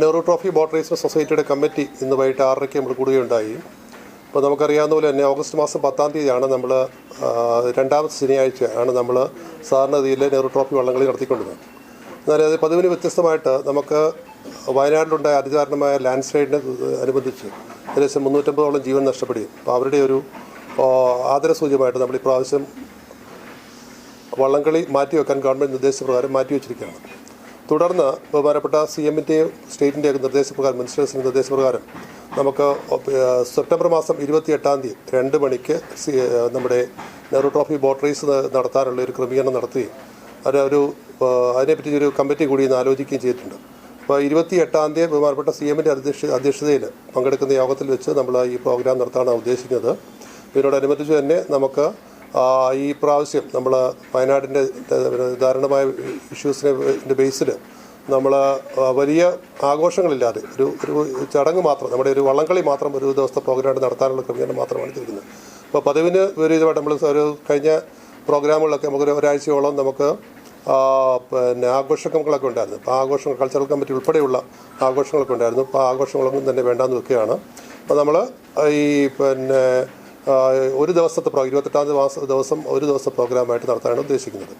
Nehru trophy boat racing സൊസൈറ്റിയുടെ committee ഇന്ന് വൈകിട്ട് ആറരയ്ക്ക് നമ്മൾ കൂടുകയുണ്ടായി. അപ്പോൾ നമുക്കറിയാവുന്ന പോലെ തന്നെ ഓഗസ്റ്റ് മാസം പത്താം തീയതിയാണ് നമ്മൾ രണ്ടാമത്തെ ശനിയാഴ്ച ആണ് നമ്മൾ സാധാരണഗതിയിൽ നെഹ്റു ട്രോഫി വള്ളംകളി നടത്തിക്കൊണ്ടിരുന്നത്. എന്നാൽ അത് പതിവിന് വ്യത്യസ്തമായിട്ട് നമുക്ക് വയനാട്ടിലുണ്ടായ അതിദാരുണമായ ലാൻഡ് സ്ലൈഡിനെ അനുബന്ധിച്ച് ഏകദേശം മുന്നൂറ്റമ്പതോളം ജീവൻ നഷ്ടപ്പെടുകയും. അപ്പോൾ അവരുടെ ഒരു ആദരസൂചമായിട്ട് നമ്മൾ ഇപ്രാവശ്യം വള്ളംകളി മാറ്റിവെക്കാൻ ഗവൺമെന്റ് നിർദ്ദേശപ്രകാരം മാറ്റിവെച്ചിരിക്കുകയാണ്. തുടർന്ന് ബഹുമാനപ്പെട്ട സി എമ്മിന്റെയും സ്റ്റേറ്റിന്റെയൊക്കെ നിർദ്ദേശപ്രകാരം മിനിസ്റ്റേഴ്സിന്റെ നിർദ്ദേശപ്രകാരം നമുക്ക് സെപ്റ്റംബർ മാസം ഇരുപത്തി എട്ടാം തീയതി രണ്ട് മണിക്ക് നമ്മുടെ നെഹ്റു ട്രോഫി ബോട്ട് റേസ് നടത്താനുള്ള ഒരു ക്രമീകരണം നടത്തുകയും അത് ഒരു അതിനെപ്പറ്റി ഒരു കമ്മിറ്റി കൂടി ഇന്ന് ആലോചിക്കുകയും ചെയ്തിട്ടുണ്ട്. അപ്പോൾ ഇരുപത്തി എട്ടാം തീയതി ബഹുമാനപ്പെട്ട സി എമ്മിന്റെ അധ്യക്ഷ അധ്യക്ഷതയിൽ പങ്കെടുക്കുന്ന യോഗത്തിൽ വെച്ച് നമ്മൾ ഈ പ്രോഗ്രാം നടത്താനാണ് ഉദ്ദേശിക്കുന്നത്. ഇതിനോടനുബന്ധിച്ച് തന്നെ നമുക്ക് ഈ പ്രാവശ്യം നമ്മൾ വയനാടിന്റെ ദാരുണമായ ഇഷ്യൂസിനെ ബേസിൽ നമ്മൾ വലിയ ആഘോഷങ്ങളില്ലാതെ ഒരു ഒരു ചടങ്ങ് മാത്രം നമ്മുടെ ഒരു വള്ളംകളി മാത്രം ഒരു ദിവസത്തെ പ്രോഗ്രാം നടത്താനുള്ള ക്രമീകരണം മാത്രമാണ് ചെയ്തിരിക്കുന്നത് അപ്പോൾ പതിവിന് വിപരീതമായിട്ട് നമ്മൾ ഒരു കഴിഞ്ഞ പ്രോഗ്രാമുകളൊക്കെ നമുക്കൊരു ഒരാഴ്ചയോളം നമുക്ക് പിന്നെ ആഘോഷങ്ങളൊക്കെ ഉണ്ടായിരുന്നു. അപ്പോൾ ആഘോഷങ്ങൾ കൾച്ചറൽ കമ്മിറ്റി ഉൾപ്പെടെയുള്ള ആഘോഷങ്ങളൊക്കെ ഉണ്ടായിരുന്നു. അപ്പോൾ ആഘോഷങ്ങളൊന്നും തന്നെ വേണ്ടാന്ന് വെക്കുകയാണ്. അപ്പോൾ നമ്മൾ ഈ പിന്നെ ഒരു ദിവസത്തെ പ്രോ ഇരുപത്തെട്ടാം ദിവസം ഒരു ദിവസത്തെ പ്രോഗ്രാമായിട്ട് നടത്താനാണ് ഉദ്ദേശിക്കുന്നത്.